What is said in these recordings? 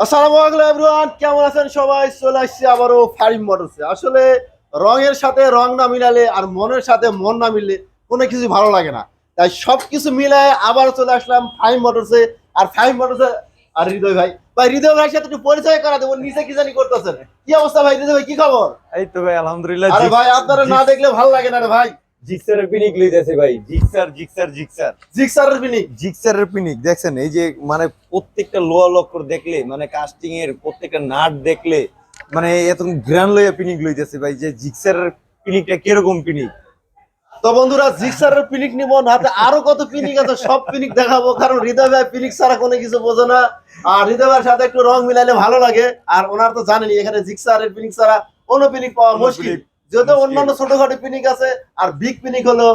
আসসালামু আলাইকুম এভরিওয়ান কেমন আছেন সবাই? চলে আসছি আবারও ফাইভ মোটরসে আসলে রঙের সাথে রং না মিলালে আর মনের সাথে মন না মিললে কোনো কিছু ভালো লাগে না। তাই সব কিছু মিলায় আবার চলে আসলাম ফাইভ মোটরসে আর ফাইভ মোটরসে আর হৃদয় ভাই। ভাই হৃদয় ভাইয়ের সাথে একটু পরিচয় করা দেবো নিচে কি জানি করতেছেন? কি অবস্থা ভাই হৃদয় ভাই কি খবর? এই তো ভাই আলহামদুলিল্লাহ আরে ভাই আপনারা না দেখলে ভালো লাগে না রে ভাই। জিক্সারের পিনিক লইতেছে ভাই। Gixxer Gixxer Gixxer. জিক্সারের বিনিক জিক্সারের পিনিক দেখছেন? এই যে মানে প্রত্যেকটা লোয়া লক্কর দেখলে মানে কাস্টিং এর প্রত্যেকটা নাট দেখলে মানে এত গ্রান লইয়া পিনিক লইতেছে ভাই যে জিক্সারের পিনিকটা কীরকম পিনিক? তো বন্ধুরা জিক্সারের পিনিক নিব হাতে আরও কত পিনিক আছে সব পিনিক দেখাবো কারণ হৃদয় ভাই পিনিক ছাড়া কোনো কিছু বোঝে না। আর হৃদয় ভাইয়ের সাথে একটু রং মিলাইলে ভালো লাগে আর ওনার তো জানেনি এখানে জিক্সারের পিনিক ছাড়া কোনো পিনিক পাওয়া মুশকিল। মুশকিল। অন্যান্য ছোটখাটো পিনিক আছে আর বিগ পিনিক হলো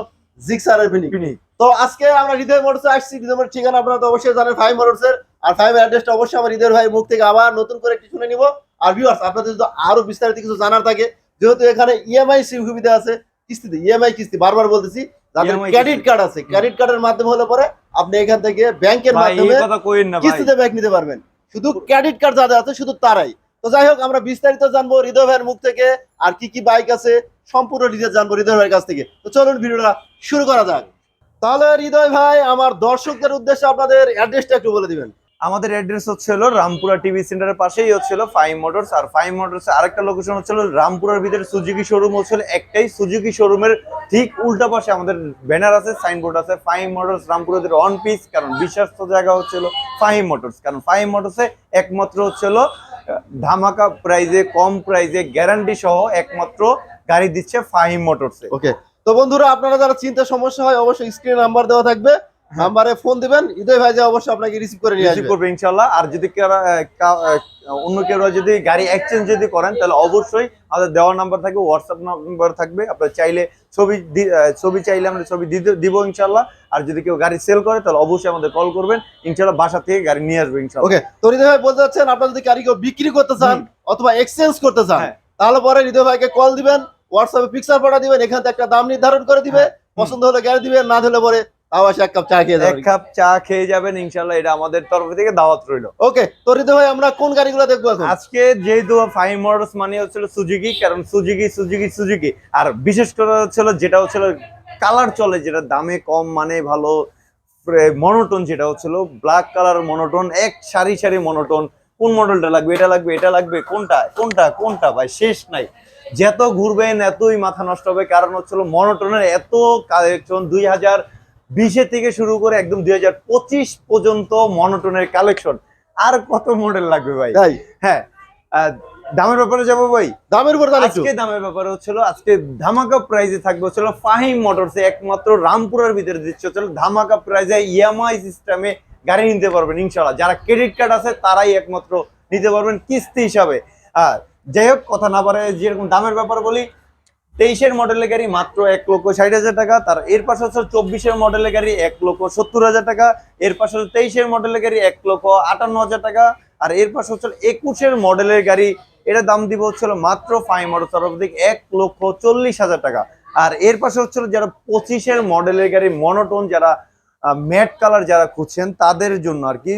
জিক্সারের পিনিক। তো আজকে আমরা হৃদয় মোটরসে আসছি হৃদয় মোটর ঠিকানা আপনারা তো অবশ্যই জানেন ফাইভ মোটরসের আর ফাইভ অ্যাড্রেসটা অবশ্যই আমার হৃদয় ভাই মুখ থেকে আবার নতুন করে একটু শুনে নিব। আর ভিউয়ার্স আপনাদের যদি আরও বিস্তারিত কিছু জানার থাকে যেহেতু এখানে ইএমআই সুবিধা আছে কিস্তিতে ইএমআই কিস্তি বারবার বলতেছি যাদের ক্রেডিট কার্ড আছে ক্রেডিট কার্ডের মাধ্যমে হলে পরে আপনি এখান থেকে ব্যাংকের মাধ্যমে কিস্তিতে ব্যাংক নিতে পারবেন। শুধু ক্রেডিট কার্ড যাদের আছে শুধু তারাই। তো যাই হোক, আমরা বিস্তারিত জানব হৃদয় ভাইয়ের মুখ থেকে আর কি কি বাইক আছে, সম্পূর্ণ ডিটেলস জানব হৃদয় ভাইয়ের কাছ থেকে। তো চলুন ভিডিওটা শুরু করা যাক। তাহলে হৃদয় ভাই, আমার দর্শকদের উদ্দেশ্যে আপনাদের অ্যাড্রেসটা একটু বলে দিবেন। আমাদের অ্যাড্রেস হচ্ছিল রামপুরা টিভি সেন্টারের পাশেই হচ্ছিল ফাইভ মোটরস আর ফাইভ মোটরস আরেকটা লোকেশন হচ্ছিল রামপুরার ভিতরে সুজুকি শোরুম হচ্ছিল একটাই সুজুকি শোরুমের ঠিক উল্টা পাশে আমাদের ব্যানার আছে সাইনবোর্ড আছে ফাইভ মোটরস রামপুরাদের অন পিস কারণ বিশ্বস্ত জায়গা হচ্ছিল ফাইভ মোটরস কারণ ফাইভ মোটরসে একমাত্র হচ্ছিল ধামাকা প্রাইজে, কম প্রাইজে গ্যারান্টি সহ একমাত্র গাড়ি দিচ্ছে ফাহিম মোটরসে। ওকে, তো বন্ধুরা, আপনারা যারা চিন্তা সমস্যা হয়, অবশ্যই স্ক্রিন নাম্বার দেওয়া থাকবে। নাম্বারে ফোন দিবেন হৃদয় ভাই যে অবশ্যই আপনাকে রিসিভ করে নিয়ে রিসিভ আসবে। করবে ইনশাল্লাহ আর যদি অন্য কেউ যদি গাড়ি এক্সচেঞ্জ যদি করেন তাহলে অবশ্যই আমাদের দেওয়া নাম্বার থাকবে হোয়াটসঅ্যাপ নাম্বার থাকবে। আপনার চাইলে ছবি ছবি চাইলে আমরা ছবি দিতে দিব ইনশাল্লাহ আর যদি কেউ গাড়ি সেল করে তাহলে অবশ্যই আমাদের কল করবেন। ইনশাল্লাহ বাসা থেকে গাড়ি নিয়ে আসবে ইনশাল্লাহ ওকে তো হৃদয় ভাই বলতে চাচ্ছেন আপনারা যদি গাড়ি কেউ বিক্রি করতে চান অথবা এক্সচেঞ্জ করতে চান হ্যাঁ। তাহলে পরে হৃদয় ভাইকে কল দিবেন হোয়াটসঅ্যাপে পিকচার পাঠা দিবেন এখান থেকে একটা দাম নির্ধারণ করে দিবে। পছন্দ হলে গাড়ি দিবেন না হলে পরে তাও এক কাপ চা খেয়ে এক কাপ চা খেয়ে যাবেন এটা আমাদের তরফ থেকে দাওয়াত রইল। ওকে ভাই আমরা কোন গাড়িগুলো দেখব এখন? আজকে যেহেতু ফাইভ মানে হচ্ছিল সুজুকি কারণ সুজুকি সুজুকি সুজুকি আর বিশেষ করে হচ্ছিল যেটা হচ্ছিল কালার চলে যেটা দামে কম মানে ভালো মনোটন যেটা হচ্ছিল ব্ল্যাক কালার মনোটন এক সারি সারি মনোটন কোন মডেলটা লাগবে এটা লাগবে এটা লাগবে কোনটা কোনটা কোনটা ভাই শেষ নাই। যত ঘুরবেন এতই মাথা নষ্ট হবে কারণ হচ্ছিল মনোটনের এত কালেকশন দুই হাজার বিশে থেকে শুরু করে একদম দুই হাজার পঁচিশ পর্যন্ত মনোটনের কালেকশন। আর কত মডেল লাগবে ভাই? হ্যাঁ। দামের ব্যাপারে যাব ভাই? দামের উপর আজকে দামের ব্যাপারে হচ্ছিল আজকে ধামাকা প্রাইজে থাকবে হচ্ছিল ফাহিম মোটরসে একমাত্র রামপুরের ভিতরে দিচ্ছে হচ্ছিল ধামাকা প্রাইজে ইএমআই সিস্টেমে গাড়ি নিতে পারবেন ইনশাল্লাহ যারা ক্রেডিট কার্ড আছে তারাই একমাত্র নিতে পারবেন কিস্তি হিসাবে। আর যাই হোক কথা না পারে যেরকম দামের ব্যাপারে বলি তেইশের মডেলের গাড়ি মাত্র এক লক্ষ ষাট হাজার টাকা, তার এর পাশে হচ্ছে চব্বিশের মডেলের গাড়ি এক লক্ষ সত্তর হাজার টাকা, এর পাশে হচ্ছে তেইশের মডেলের গাড়ি এক লক্ষ আটান্ন হাজার টাকা, আর এর পাশে হচ্ছে একুশের মডেলের গাড়ি এটা দাম দিব হচ্ছিল মাত্র ফাইভ মডেল তরফ থেকে এক লক্ষ চল্লিশ হাজার টাকা। আর এর পাশে হচ্ছিল যারা পঁচিশের মডেলের গাড়ি মনোটোন, যারা ম্যাট কালার যারা খুঁজছেন, তাদের জন্য আর কি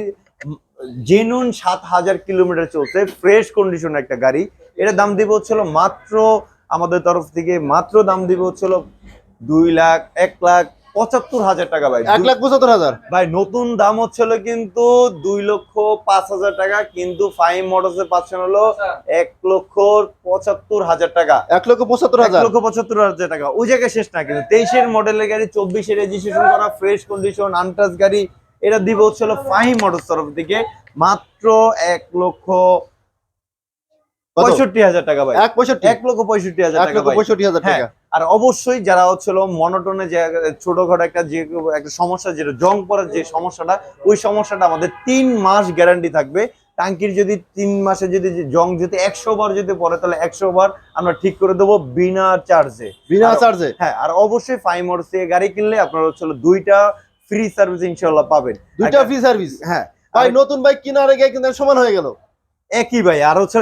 জেনুন সাত হাজার কিলোমিটার চলছে, ফ্রেশ কন্ডিশন একটা গাড়ি। এটা দাম দিব হচ্ছিল মাত্র আমাদের তরফ থেকে মাত্র দাম দিব হচ্ছিল দুই লাখ এক লাখ পঁচাত্তর হাজার টাকা ভাই। এক লাখ পঁচাত্তর হাজার? ভাই নতুন দাম হচ্ছিল কিন্তু দুই লক্ষ পাঁচ হাজার টাকা কিন্তু ফাইভ মডেলসে পাচ্ছেন হলো এক লক্ষ পঁচাত্তর হাজার টাকা। এক লক্ষ পঁচাত্তর হাজার? লক্ষ পঁচাত্তর হাজার টাকা। ওই জায়গায় শেষ না কিন্তু তেইশের মডেলের গাড়ি চব্বিশে রেজিস্ট্রেশন করা ফ্রেশ কন্ডিশন আনটাচ গাড়ি এটা দিব হচ্ছিল ফাইভ মডেল তরফ থেকে মাত্র এক লক্ষ? পঁয়ষট্টি হাজার টাকা ভাই। এক পঁয়ষট্টি? এক লক্ষ পঁয়ষট্টি হাজার এক লক্ষ পঁয়ষট্টি হাজার হ্যাঁ। টাকা। আর অবশ্যই যারা হচ্ছিল মনোটনে যে ছোটখাটো একটা যে একটা সমস্যা যেটা জং পড়ার যে সমস্যাটা ওই সমস্যাটা আমাদের তিন মাস গ্যারান্টি থাকবে। টাঙ্কির যদি তিন মাসে যদি জং যদি একশো বার যদি পরে তাহলে একশো বার আমরা ঠিক করে দেবো বিনা চার্জে বিনা চার্জে হ্যাঁ আর অবশ্যই ফাইভ মোটরস গাড়ি কিনলে আপনারা হচ্ছিল দুইটা ফ্রি সার্ভিস ইনশাল্লাহ পাবেন। দুইটা ফ্রি সার্ভিস হ্যাঁ ভাই নতুন বাইক কেনার আগে কিন্তু সমান হয়ে গেল। একই ভাই আর হচ্ছে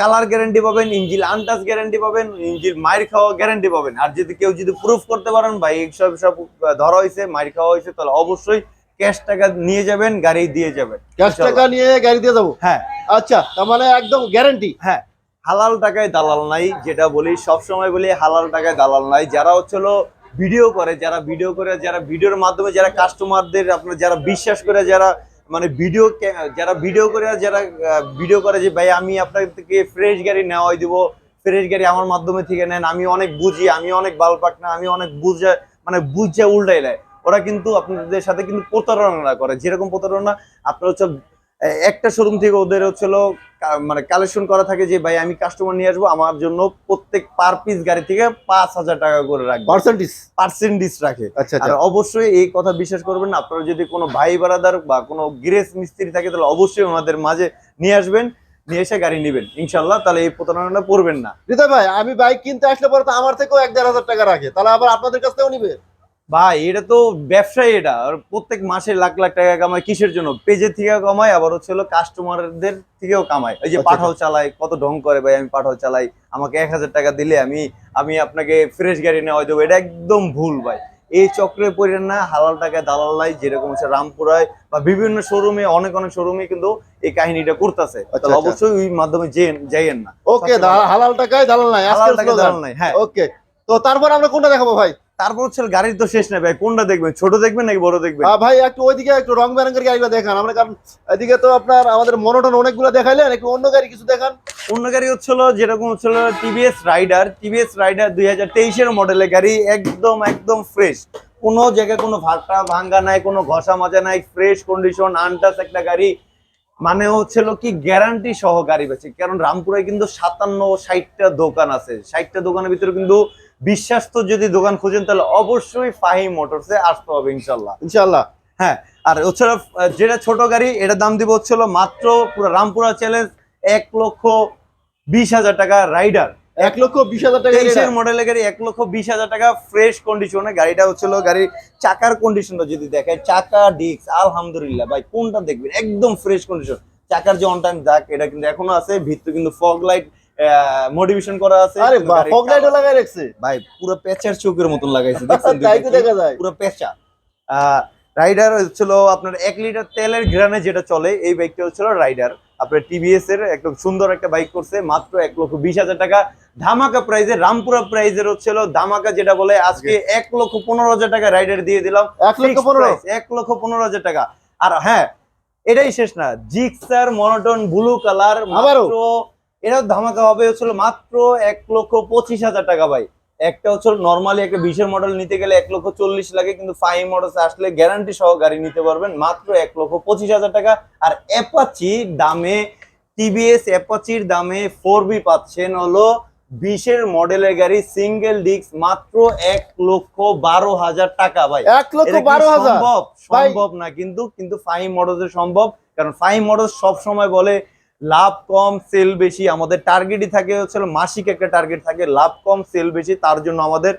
কালার গ্যারান্টি পাবেন ইঞ্জিল আনটাচ গ্যারান্টি পাবেন ইঞ্জিল মাইর খাওয়া গ্যারান্টি পাবেন। আর যদি কেউ যদি প্রুফ করতে পারেন ভাই সব সব ধরা হয়েছে মাইর খাওয়া হয়েছে তাহলে অবশ্যই ক্যাশ টাকা নিয়ে যাবেন গাড়ি দিয়ে যাবেন। ক্যাশ টাকা নিয়ে গাড়ি দিয়ে যাব? হ্যাঁ। আচ্ছা তার মানে একদম গ্যারান্টি হ্যাঁ। হালাল টাকায় দালাল নাই যেটা বলি সব সময় বলি হালাল টাকায় দালাল নাই। যারা হচ্ছে হলো ভিডিও করে যারা ভিডিও করে যারা ভিডিওর মাধ্যমে যারা কাস্টমারদের আপনার যারা বিশ্বাস করে যারা মানে ভিডিও যারা ভিডিও করে, যারা ভিডিও করে যে, ভাই, আমি আপনার থেকে ফ্রেশ গাড়ি নেওয়াই দিব। ফ্রেশ গাড়ি আমার মাধ্যমে থেকে নেন। আমি অনেক বুঝি, আমি অনেক বাল পাক না আমি অনেক বুঝে মানে বুঝে উল্টাই নেয় ওরা কিন্তু আপনাদের সাথে কিন্তু প্রতারণা করে। যেরকম প্রতারণা, আপনার হচ্ছে একটা শোরুম থেকে ওদের হচ্ছিল মানে কালেকশন করা থাকে যে ভাই আমি কাস্টমার নিয়ে আসব আমার জন্য প্রত্যেক পার পিস গাড়ি থেকে পাঁচ হাজার টাকা করে রাখবে। পার্সেন্টেজ পার্সেন্টেজ রাখে। আচ্ছা আর আচ্ছা অবশ্যই এই কথা বিশ্বাস করবেন না আপনারা যদি কোনো ভাই বারাদার বা কোনো গ্রেস মিস্ত্রি থাকে তাহলে অবশ্যই ওনাদের মাঝে নিয়ে আসবেন নিয়ে এসে গাড়ি নেবেন। ইনশাল্লাহ তাহলে এই প্রতারণা পড়বেন না। হৃদয় ভাই আমি বাইক কিনতে আসলে পরে তো আমার থেকেও এক দেড় হাজার টাকা রাখে তাহলে আবার আপনাদের কাছ থেকেও নিবে? ভাই এটা তো ব্যবসায়ী এটা। প্রত্যেক মাসে লাখ লাখ টাকা কামায় কিসের জন্য? পেজের থেকে কামায় আবার হচ্ছে হলো কাস্টমারদের থেকেও কামায়। ওই যে আচ্ছা, পাঠাও চালাই কত ঢং করে ভাই আমি পাঠাও চালাই আমাকে এক হাজার টাকা দিলে আমি আমি আপনাকে ফ্রেশ গাড়ি নেওয়া দেবো। এটা একদম ভুল ভাই। এই চক্রে পড়ে না হালাল টাকায় দালাল লাই যেরকম হচ্ছে রামপুরায় বা বিভিন্ন শোরুমে অনেক অনেক শোরুমে কিন্তু এই কাহিনীটা করতেছে। আচ্ছা, তাহলে আচ্ছা। অবশ্যই ওই মাধ্যমে যেন যাইয়েন না। ওকে হালাল টাকায় দালাল নাই হালাল টাকায় দালাল নাই হ্যাঁ। ওকে তো তারপর আমরা কোনটা দেখাবো ভাই? তারপর হচ্ছে গাড়ির তো শেষ নেই ভাই কোনটা দেখবেন? ছোট দেখবেন নাকি বড় দেখবেন? ভাই একটু ওইদিকে একটু রং বেরঙের গাড়িগুলো দেখান আমরা কারণ এদিকে তো আপনার আমাদের মনোটন অনেকগুলো দেখাইলেন একটু অন্য গাড়ি কিছু দেখান। অন্য গাড়ি হচ্ছিল যেরকম হচ্ছিল টিভিএস রাইডার টিভিএস রাইডার দুই হাজার তেইশের মডেলের গাড়ি একদম একদম ফ্রেশ কোনো জায়গায় কোনো ভাটা ভাঙ্গা নাই কোনো ঘষা মাজা নাই ফ্রেশ কন্ডিশন আনটাস একটা গাড়ি। মানে হচ্ছিল কি গ্যারান্টি সহ গাড়ি বেছে কারণ রামপুরে কিন্তু সাতান্ন ষাটটা দোকান আছে। ষাটটা দোকানের ভিতরে কিন্তু বিশ্বাস্ত যদি দোকান খুঁজেন তাহলে অবশ্যই ফাহিম মোটরসে আসতে হবে ইনশাল্লাহ ইনশাল্লাহ হ্যাঁ আর ওছাড়া যেটা ছোট গাড়ি এটার দাম দিব হচ্ছিল মাত্র পুরো রামপুরা চ্যালেঞ্জ এক লক্ষ বিশ হাজার টাকা রাইডার এক লক্ষ বিশ হাজার টাকা তেইশের মডেলের গাড়ি এক লক্ষ বিশ হাজার টাকা ফ্রেশ কন্ডিশনে গাড়িটা হচ্ছিল গাড়ির চাকার কন্ডিশনটা যদি দেখেন চাকা ডিস্ক আলহামদুলিল্লাহ ভাই কোনটা দেখবেন? একদম ফ্রেশ কন্ডিশন চাকার যে অন টাইম দাগ এটা কিন্তু এখনও আছে ভিতরে কিন্তু ফগ লাইট মডিফিকেশন করা আছে। আরে বাহ ফগ colour- লাগাই রাখছে। ভাই পুরো পেঁচার চোখের মতন লাগাইছে দেখছেন তাই তো দেখা যায়। পুরো পেঁচা। রাইডার হচ্ছিল আপনার এক লিটার তেলের গ্রানে যেটা চলে এই বাইকটা হচ্ছিল রাইডার আপনার টিভিএস এর একদম সুন্দর একটা বাইক করছে মাত্র এক লক্ষ বিশ হাজার টাকা। ধামাকা প্রাইজে রামপুরা প্রাইজের হচ্ছিল ধামাকা যেটা বলে আজকে এক লক্ষ পনেরো হাজার টাকা রাইডার দিয়ে দিলাম। এক লক্ষ পনেরো? এক লক্ষ পনেরো হাজার টাকা। আর হ্যাঁ এটাই শেষ না। Gixxer monotone blue colour? মাত্র এটাও ধামাকা হবে হচ্ছিল মাত্র এক লক্ষ পঁচিশ হাজার টাকা ভাই। একটা হচ্ছে নর্মালি একটা বিশের মডেল নিতে গেলে এক লক্ষ চল্লিশ লাগে কিন্তু ফাইভ মডেল আসলে গ্যারান্টি সহ গাড়ি নিতে পারবেন মাত্র এক লক্ষ পঁচিশ হাজার টাকা। আর অ্যাপাচি দামে টিভিএস অ্যাপাচির দামে ফোর বি পাচ্ছেন হলো বিশের মডেলের গাড়ি সিঙ্গেল ডিস্ক মাত্র এক লক্ষ বারো হাজার টাকা ভাই। এক লক্ষ বারো হাজার? সম্ভব? সম্ভব না কিন্তু কিন্তু ফাইভ মডেলসে সম্ভব। কারণ ফাইভ মডেল সব সময় বলে লাভ কম সেল বেশি। আমাদের টার্গেটই থাকে হচ্ছে মাসিক একটা টার্গেট থাকে। লাভ কম সেল বেশি। তার জন্য আমাদের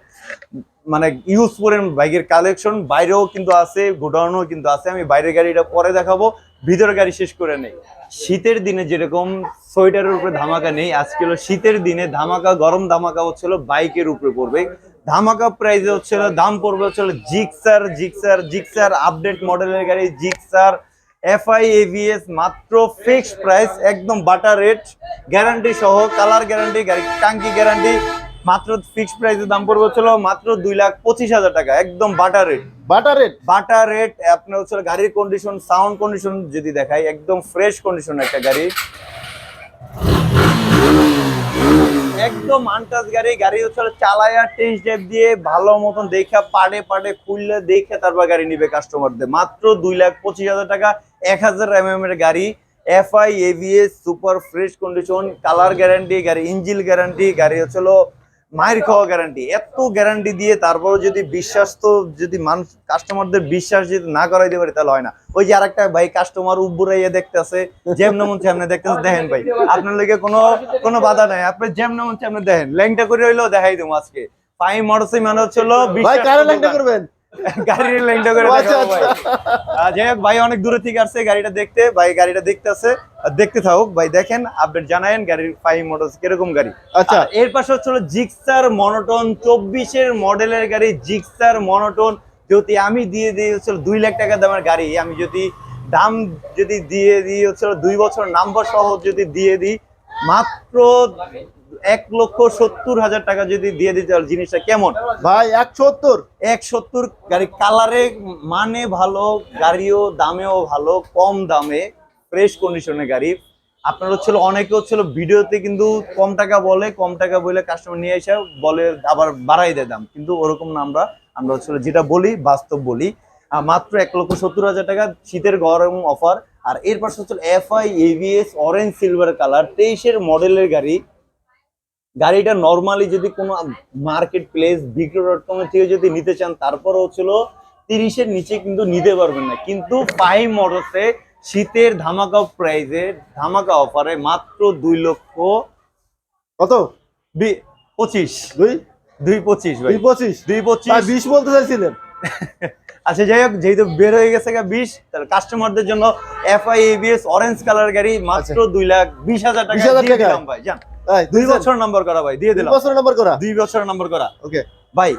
মানে ইউজ করেন বাইকের কালেকশন বাইরেও কিন্তু আছে, গোডাউনও কিন্তু আছে। আমি বাইরের গাড়িটা পরে দেখাবো, ভিতরের গাড়ি শেষ করে নেই। শীতের দিনে যেরকম সোয়েটারের উপরে ধামাকা নেই, আজকে হলো শীতের দিনে ধামাকা, গরম ধামাকা হচ্ছিল বাইকের উপরে পড়বে। ধামাকা প্রাইসে হচ্ছিল দাম পড়বে হচ্ছিল জিক্সার জিক্সার জিক্সার আপডেট মডেলের গাড়ি, জিক্সার এফআই এভিএস মাত্র ফিক্স প্রাইস একদম বাটার রেট গ্যারান্টি সহ কালার গ্যারান্টি টাঙ্কি গ্যারান্টি মাত্র ফিক্স প্রাইসের দাম পড়বে হচ্ছিল মাত্র দুই লাখ পঁচিশ হাজার টাকা একদম butter rate butter rate butter rate আপনার হচ্ছে গাড়ির কন্ডিশন সাউন্ড কন্ডিশন যদি দেখাই একদম ফ্রেশ কন্ডিশন একটা গাড়ি। একদম আনটাচ গাড়ি গাড়ি হচ্ছে চালায়া টেস্ট ড্রাইভ দিয়ে ভালো মতন দেখা পাড়ে পাড়ে খুললে দেখে তারপর গাড়ি নিবে কাস্টমারদের মাত্র দুই লাখ পঁচিশ হাজার টাকা এক হাজার এমএম এর গাড়ি FI ABS super fresh condition colour guarantee গাড়ি ইঞ্জিল গ্যারান্টি গাড়ি হচ্ছে মায়ের খাওয়া গ্যারান্টি এত গ্যারান্টি দিয়ে তারপরে যদি বিশ্বাস তো যদি মানুষ কাস্টমারদের বিশ্বাস যদি না করাই দিতে পারে তাহলে হয় না। ওই যে আরেকটা ভাই কাস্টমার উব্বুরাইয়া দেখতেছে যেমন মন চাই দেখতেছে দেখেন ভাই। আপনার লেগে কোনো কোনো বাধা নাই। আপনি যেমন মন চাই দেখেন। ল্যাংটা করে হইলেও দেখাই দেবো আজকে। ফাইভ মডেল মানে হচ্ছিল ভাই কারে ল্যাংটা করবেন? গাড়ির ল্যাংটা করে আচ্ছা, ভাই। যাই হোক ভাই অনেক দূরে থেকে আসছে গাড়িটা দেখতে। ভাই গাড়িটা দেখতে আছে দেখতে থাকুক। ভাই দেখেন আপডেট জানায়েন গাড়ির ফাইভ মডেল কীরকম গাড়ি। আচ্ছা। এর পাশে হচ্ছে জিক্সার মনোটন চব্বিশের মডেলের গাড়ি জিক্সার মনোটন যদি আমি দিয়ে দিই হচ্ছে দুই লাখ টাকা দামের গাড়ি আমি যদি দাম যদি দিয়ে দিই হচ্ছে দুই বছর নাম্বার সহ যদি দিয়ে দিই মাত্র এক লক্ষ সত্তর হাজার টাকা যদি দিয়ে দিতে পারি জিনিসটা কেমন? ভাই এক সত্তর। এক সত্তর গাড়ি কালারে মানে ভালো গাড়িও দামেও ভালো কম দামে ফ্রেশ কন্ডিশনের গাড়ি। আপনার হচ্ছিল অনেকে হচ্ছিল ভিডিওতে কিন্তু কম টাকা বলে কম টাকা বলে কাস্টমার নিয়ে এসে বলে আবার বাড়াই দেয় দাম। কিন্তু ওরকম না আমরা আমরা হচ্ছিল যেটা বলি বাস্তব বলি। মাত্র এক লক্ষ সত্তর হাজার টাকা শীতের গরম অফার আর এর পাশে হচ্ছে FI ABS orange silver colour তেইশের মডেলের গাড়ি। গাড়িটা নর্মালি যদি কোনো market place Bikroy dot com থেকে যদি নিতে চান তারপর হচ্ছিল তিরিশের নিচে কিন্তু নিতে পারবেন না। কিন্তু ফাইভ মডেলসে শীতের ধামাকা প্রাইজে ধামাকা অফারে মাত্র দুই লক্ষ কত? পঁচিশ। দুই? দুই পঁচিশ দুই পঁচিশ? দুই পঁচিশ। বিশ বলতে চাইছিলেন। আচ্ছা যাই হোক যেহেতু বের হয়ে গেছে বিশ তাহলে কাস্টমারদের জন্য এফআই এবিএস অরেঞ্জ কালার গাড়ি মাত্র দুই লাখ বিশ হাজার টাকা 20,000 দিয়ে টাকা? ভাই জান দুই বছর নাম্বার করা ভাই দিয়ে দিলাম। বছর নাম্বার করা? দুই বছর নাম্বার করা। ওকে। ভাই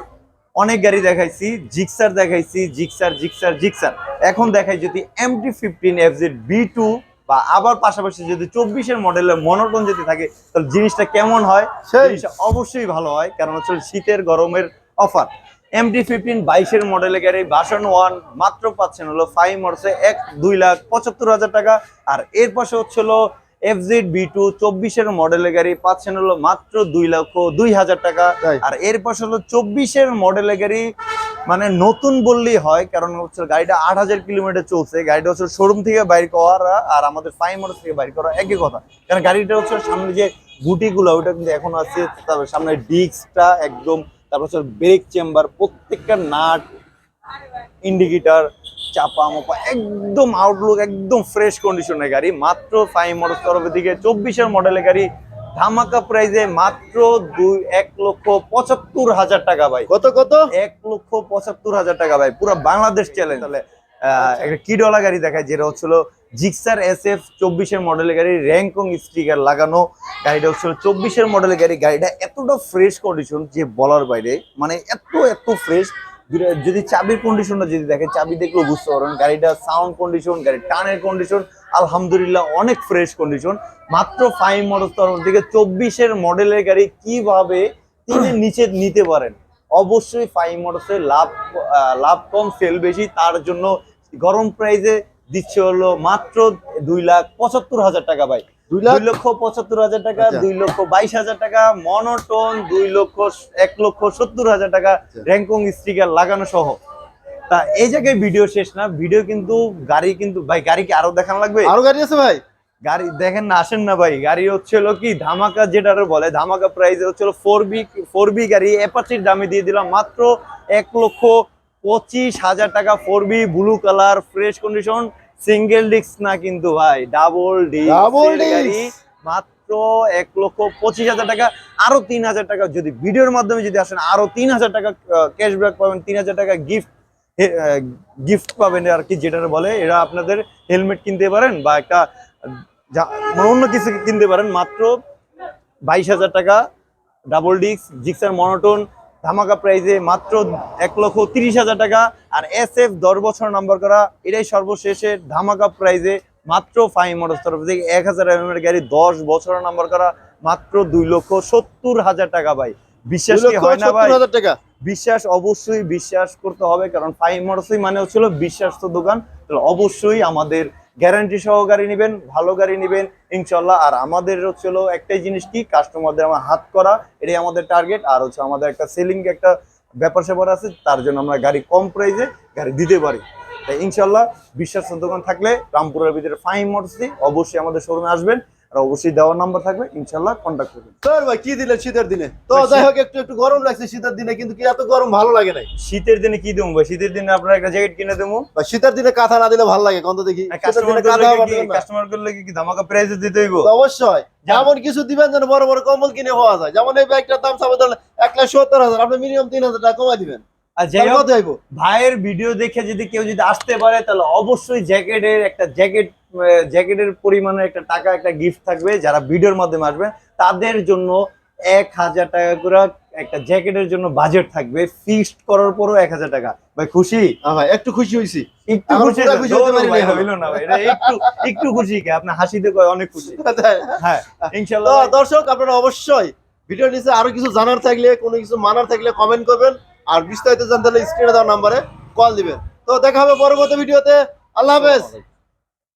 অনেক গাড়ি দেখাইছি জিক্সার দেখাইছি জিক্সার জিক্সার জিক্সার। এখন দেখাই যদি MT fifteen F Z B two বা আবার পাশাপাশি যদি চব্বিশের মডেলের মনোটন যদি থাকে তাহলে জিনিসটা কেমন হয়? সেই। জিনিসটা অবশ্যই ভালো হয় কারণ হচ্ছে শীতের গরমের অফার এমটি ফিফটিন বাইশের মডেলের গাড়ি বাসন ওয়ান মাত্র পাচ্ছেন হলো ফাইভ মডসে এক দুই লাখ পঁচাত্তর হাজার টাকা। আর এর পাশে হচ্ছিল জেড বি টু চব্বিশের মডেলের গাড়ি পাচ্ছেন হলো মাত্র দুই লক্ষ দুই হাজার টাকা। আর এর পাশে হলো চব্বিশের মডেলের গাড়ি মানে নতুন বললেই হয় কারণ হচ্ছে গাড়িটা আট হাজার কিলোমিটার চলছে। গাড়িটা হচ্ছে শোরুম থেকে বাইর করা আর আমাদের ফাইভ থেকে বাইর করা একই কথা। কারণ গাড়িটা হচ্ছে সামনে যে গুটিগুলো ওটা কিন্তু এখন আছে তারপর সামনে ডিস্কটা একদম তারপর হচ্ছে ব্রেক চেম্বার প্রত্যেকটা নাট ইন্ডিকেটার চাপা মোপা একদম আউটলুক একদম ফ্রেশ কন্ডিশনের গাড়ি। মাত্র ফাইভ মডেল তরফের দিকে চব্বিশের মডেলের গাড়ি। ধামাকা প্রাইজে মাত্র দুই এক লক্ষ পঁচাত্তর হাজার টাকা ভাই। কত কত? এক লক্ষ পঁচাত্তর হাজার টাকা ভাই। পুরো বাংলাদেশ চ্যালেঞ্জ তাহলে আহ, একটা কিডলা গাড়ি দেখায় যেটা হচ্ছিল জিক্সার এস এফ চব্বিশের মডেলের গাড়ি র্যাঙ্কং স্টিকার লাগানো গাড়িটা হচ্ছিল চব্বিশের মডেলের গাড়ি। গাড়িটা এতটা ফ্রেশ কন্ডিশন যে বলার বাইরে মানে এত এত ফ্রেশ যদি চাবির কন্ডিশনটা যদি দেখে চাবি দেখলেও বুঝতে পারবেন গাড়িটা সাউন্ড কন্ডিশন গাড়ির টানের কন্ডিশন আলহামদুলিল্লাহ অনেক ফ্রেশ কন্ডিশন মাত্র ফাইভ মডেল তরফ থেকে চব্বিশের মডেলের গাড়ি কীভাবে তিনি নিচে নিতে পারেন? অবশ্যই ফাইভ মোটরসে লাভ লাভ কম সেল বেশি। তার জন্য গরম প্রাইজে দিচ্ছে হলো মাত্র দুই লাখ পঁচাত্তর হাজার টাকা ভাই। দুই লক্ষ পঁচাত্তর হাজার টাকা আচ্ছা। দুই লক্ষ বাইশ হাজার টাকা মনোটন দুই লক্ষ এক লক্ষ সত্তর হাজার টাকা আচ্ছা। র্যাঙ্কং স্টিকার লাগানো সহ তা এই জায়গায় ভিডিও শেষ না ভিডিও কিন্তু গাড়ি কিন্তু ভাই গাড়ি কি আরও দেখানো লাগবে আরও গাড়ি আছে ভাই গাড়ি দেখেন না আসেন না ভাই গাড়ি হচ্ছিল কি ধামাকা যেটারে বলে ধামাকা প্রাইস হচ্ছিল ফোর বি ফোর বি গাড়ি অ্যাপাচির দামে দিয়ে দিলাম মাত্র এক লক্ষ পঁচিশ হাজার টাকা four B blue colour fresh condition single disc না কিন্তু ভাই ডাবল ডিস্ক গাড়ি। মাত্র এক লক্ষ পঁচিশ হাজার টাকা আরও তিন হাজার টাকা যদি ভিডিওর মাধ্যমে যদি আসেন আরও তিন হাজার টাকা ক্যাশব্যাক পাবেন তিন হাজার টাকা গিফট গিফট পাবেন আর কি যেটা বলে এরা আপনাদের হেলমেট কিনতে পারেন বা একটা মানে অন্য কিছু কিনতে পারেন মাত্র বাইশ হাজার টাকা ডাবল ডিস্ক জিক্সার মনোটন ধামাকা প্রাইজে মাত্র এক লক্ষ তিরিশ হাজার টাকা আর এস এফ দশ বছর নাম্বার করা এটাই সর্বশেষে ধামাকা প্রাইজে মাত্র ফাইভ মোটর তরফ থেকে এক হাজার এম এর গাড়ি দশ বছর নাম্বার করা মাত্র দুই লক্ষ সত্তর হাজার টাকা ভাই। বিশ্বাস কি হয় না ভাই? টাকা। বিশ্বাস অবশ্যই বিশ্বাস করতে হবে কারণ ফাইভ মোটরসই মানে হচ্ছিল বিশ্বাস তো দোকান তাহলে অবশ্যই আমাদের গ্যারান্টি সহ গাড়ি নেবেন, ভালো গাড়ি নেবেন, ইনশাল্লাহ। আর আমাদের হচ্ছিল একটাই জিনিস কি? কাস্টমারদের আমার হাত করা, এটাই আমাদের টার্গেট আর হচ্ছে আমাদের একটা সেলিং একটা ব্যাপার স্যাপার আছে, তার জন্য আমরা গাড়ি কম প্রাইজে গাড়ি দিতে পারি। তাই ইনশাল্লাহ, বিশ্বাস দোকান থাকলে রামপুরের ভিতরে ফাইন মোটরসি অবশ্যই আমাদের শোরুমে আসবেন। অবশ্যই দেওয়ার নাম্বার থাকবে ইনশাল্লাহ কন্ট্যাক্ট করবেন। স্যার ভাই কি দিলেন শীতের দিনে? তো যাই হোক একটু একটু গরম লাগছে শীতের দিনে কিন্তু কি এত গরম ভালো লাগে নাই? শীতের দিনে কি দেবো ভাই? শীতের দিনে আপনার একটা জ্যাকেট কিনে দেবো। শীতের দিনে কাঁথা না দিলে ভালো লাগে কত দেখি। কাস্টমার না। কাস্টমার করলে কি ধামাকা প্রাইসে দিতে হইব? অবশ্যই। যেমন কিছু দিবেন যেন বড় বড় কম্বল কিনে হওয়া যায়। যেমন এই ব্যাগটার দাম ধরলে এক লাখ সত্তর হাজার আপনি মিনিমাম তিন হাজার টাকা কমাই দিবেন। আর যাই হোক ভাইয়ের ভিডিও দেখে যদি কেউ যদি আসতে পারে তাহলে অবশ্যই জ্যাকেটের একটা জ্যাকেট জ্যাকেটের পরিমাণে একটা টাকা একটা গিফট থাকবে যারা ভিডিওর মাধ্যমে আসবে তাদের জন্য এক হাজার টাকা করে একটা জ্যাকেটের জন্য বাজেট থাকবে। ফিক্সড করার পরও এক হাজার টাকা। ভাই খুশি? ভাই একটু খুশি হয়েছি একটু খুশি না? ভাই, হইল না ভাই, একটু একটু খুশি কে? আপনার হাসিতে কয় অনেক খুশি। হ্যাঁ তো দর্শক আপনারা অবশ্যই ভিডিও নিচে আরও কিছু জানার থাকলে কোনো কিছু মানার থাকলে কমেন্ট করবেন। আর বিস্তারিত জানতে হলে স্ক্রিনে দেওয়া নাম্বারে কল দিবেন। তো দেখা হবে পরবর্তী ভিডিওতে। আল্লাহ হাফেজ।